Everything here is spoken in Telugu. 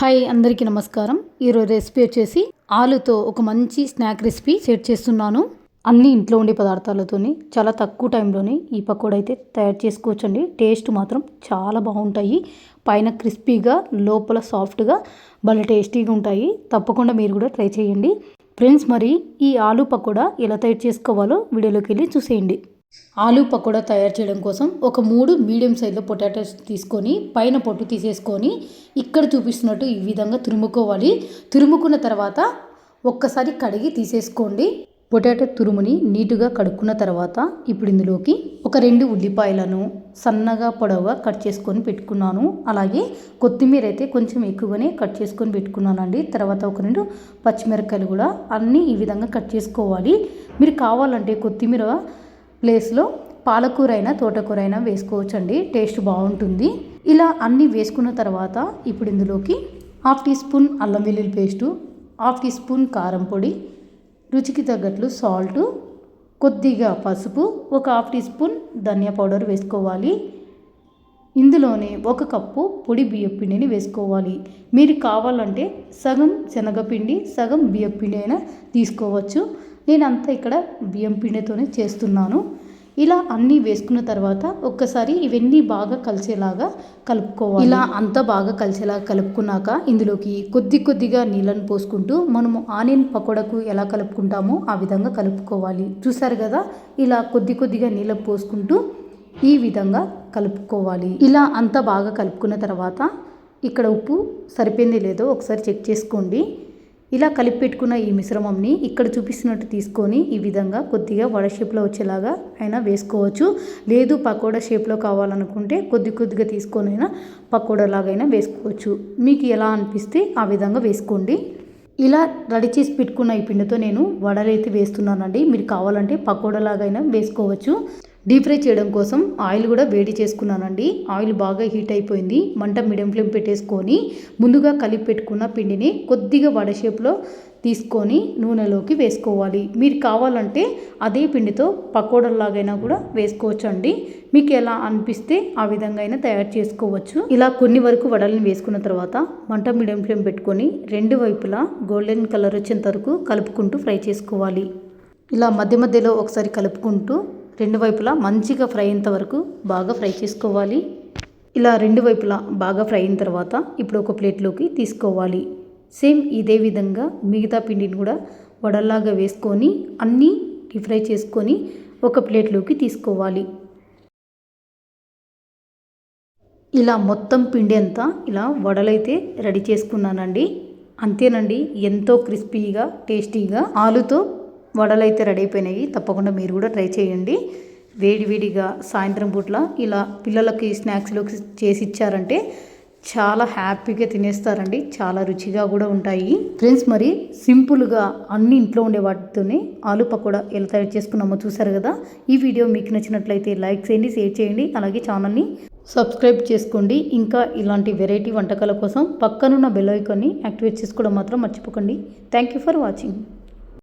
హాయ్ అందరికీ నమస్కారం. ఈరోజు రెసిపీ వచ్చేసి ఆలుతో ఒక మంచి స్నాక్ రెసిపీ సెట్ చేస్తున్నాను. అన్ని ఇంట్లో ఉండే పదార్థాలతోని చాలా తక్కువ టైంలోనే ఈ పకోడా అయితే తయారు చేసుకోవచ్చండి. టేస్ట్ మాత్రం చాలా బాగుంటాయి. పైన క్రిస్పీగా లోపల సాఫ్ట్గా భలే టేస్టీగా ఉంటాయి. తప్పకుండా మీరు కూడా ట్రై చేయండి. ఫ్రెండ్స్ మరి ఈ ఆలు పకోడా ఎలా తయారు చేసుకోవాలో వీడియోలోకి వెళ్ళి చూసేయండి. ఆలు పకోడా తయారు చేయడం కోసం ఒక మూడు మీడియం సైజులో పొటాటోస్ తీసుకొని పైన పొట్టు తీసేసుకొని ఇక్కడ చూపిస్తున్నట్టు ఈ విధంగా తురుముకోవాలి. తురుముకున్న తర్వాత ఒక్కసారి కడిగి తీసేసుకోండి. పొటాటో తురుముని నీటుగా కడుక్కున్న తర్వాత ఇప్పుడు ఇందులోకి ఒక రెండు ఉల్లిపాయలను సన్నగా పొడవుగా కట్ చేసుకొని పెట్టుకున్నాను. అలాగే కొత్తిమీర అయితే కొంచెం ఎక్కువగానే కట్ చేసుకొని పెట్టుకున్నానండి. తర్వాత ఒక రెండు పచ్చిమిరపకాయలు కూడా అన్నీ ఈ విధంగా కట్ చేసుకోవాలి. మీరు కావాలంటే కొత్తిమీర ప్లేస్లో పాలకూర అయినా తోటకూర అయినా వేసుకోవచ్చండి. టేస్ట్ బాగుంటుంది. ఇలా అన్నీ వేసుకున్న తర్వాత ఇప్పుడు ఇందులోకి హాఫ్ టీ స్పూన్ అల్లం వెల్లుల్లి పేస్టు హాఫ్ టీ స్పూన్ కారం పొడి రుచికి తగ్గట్లు సాల్టు కొద్దిగా పసుపు ఒక హాఫ్ టీ స్పూన్ ధనియా పౌడర్ వేసుకోవాలి. ఇందులోనే ఒక కప్పు పొడి బియ్యపిండిని వేసుకోవాలి. మీరు కావాలంటే సగం శనగపిండి సగం బియ్యపిండి అయినా తీసుకోవచ్చు. నేనంతా ఇక్కడ బియ్యం పిండితోనే చేస్తున్నాను. ఇలా అన్నీ వేసుకున్న తర్వాత ఒక్కసారి ఇవన్నీ బాగా కలిసేలాగా కలుపుకోవాలి. ఇలా అంతా బాగా కలిసేలాగా కలుపుకున్నాక ఇందులోకి కొద్ది కొద్దిగా నీళ్ళను పోసుకుంటూ మనము ఆనియన్ పకోడకు ఎలా కలుపుకుంటామో ఆ విధంగా కలుపుకోవాలి. చూసారు కదా? ఇలా కొద్ది కొద్దిగా నీళ్ళ పోసుకుంటూ ఈ విధంగా కలుపుకోవాలి. ఇలా అంతా బాగా కలుపుకున్న తర్వాత ఇక్కడ ఉప్పు సరిపోయింది లేదో ఒకసారి చెక్ చేసుకోండి. ఇలా కలిపి పెట్టుకున్న ఈ మిశ్రమంని ఇక్కడ చూపిస్తున్నట్టు తీసుకొని ఈ విధంగా కొద్దిగా వడ షేప్లో వచ్చేలాగా అయినా వేసుకోవచ్చు. లేదు పకోడా షేప్లో కావాలనుకుంటే కొద్ది కొద్దిగా తీసుకొని అయినా పకోడా లాగైనా వేసుకోవచ్చు. మీకు ఎలా అనిపిస్తే ఆ విధంగా వేసుకోండి. ఇలా రెడీ చేసి పెట్టుకున్న ఈ పిండితో నేను వడలైతే వేస్తున్నానండి. మీరు కావాలంటే పకోడా లాగైనా వేసుకోవచ్చు. డీప్ ఫ్రై చేయడం కోసం ఆయిల్ కూడా వేడి చేసుకున్నానండి. ఆయిల్ బాగా హీట్ అయిపోయింది. మంట మీడియం ఫ్లేమ్ పెట్టేసుకొని ముందుగా కలిపి పెట్టుకున్న పిండిని కొద్దిగా వడ షేప్లో తీసుకొని నూనెలోకి వేసుకోవాలి. మీరు కావాలంటే అదే పిండితో పకోడల్లాగైనా కూడా వేసుకోవచ్చు అండి మీకు ఎలా అనిపిస్తే ఆ విధంగా అయినా తయారు చేసుకోవచ్చు. ఇలా కొన్ని వరకు వడల్ని వేసుకున్న తర్వాత మంట మీడియం ఫ్లేమ్ పెట్టుకొని రెండు వైపులా గోల్డెన్ కలర్ వచ్చేంత వరకు కలుపుకుంటూ ఫ్రై చేసుకోవాలి. ఇలా మధ్య మధ్యలో ఒకసారి కలుపుకుంటూ రెండు వైపులా మంచిగా ఫ్రై అయ్యేంత వరకు బాగా ఫ్రై చేసుకోవాలి. ఇలా రెండు వైపులా బాగా ఫ్రై అయిన తర్వాత ఇప్పుడు ఒక ప్లేట్లోకి తీసుకోవాలి. సేమ్ ఇదే విధంగా మిగతా పిండిని కూడా వడల్లాగా వేసుకొని అన్నీ డీప్ ఫ్రై చేసుకొని ఒక ప్లేట్లోకి తీసుకోవాలి. ఇలా మొత్తం పిండి అంతా ఇలా వడలైతే రెడీ చేసుకున్నానండి. అంతేనండి ఎంతో క్రిస్పీగా టేస్టీగా ఆలుతో వడలు అయితే రెడీ అయిపోయినాయి. తప్పకుండా మీరు కూడా ట్రై చేయండి. వేడివేడిగా సాయంత్రం పూట్ల ఇలా పిల్లలకి స్నాక్స్లోకి చేసి ఇచ్చారంటే చాలా హ్యాపీగా తినేస్తారండి. చాలా రుచిగా కూడా ఉంటాయి. ఫ్రెండ్స్ మరి సింపుల్గా అన్ని ఇంట్లో ఉండే వాటితోనే ఆలు పకోడా ఎలా తయారు చేసుకున్నామో చూసారు కదా? ఈ వీడియో మీకు నచ్చినట్లయితే లైక్ చేయండి షేర్ చేయండి అలాగే ఛానల్ని సబ్స్క్రైబ్ చేసుకోండి. ఇంకా ఇలాంటి వెరైటీ వంటకాల కోసం పక్కనున్న బెల్ ఐకాన్ని యాక్టివేట్ చేసుకోవడం మాత్రం మర్చిపోకండి. Thank you for watching.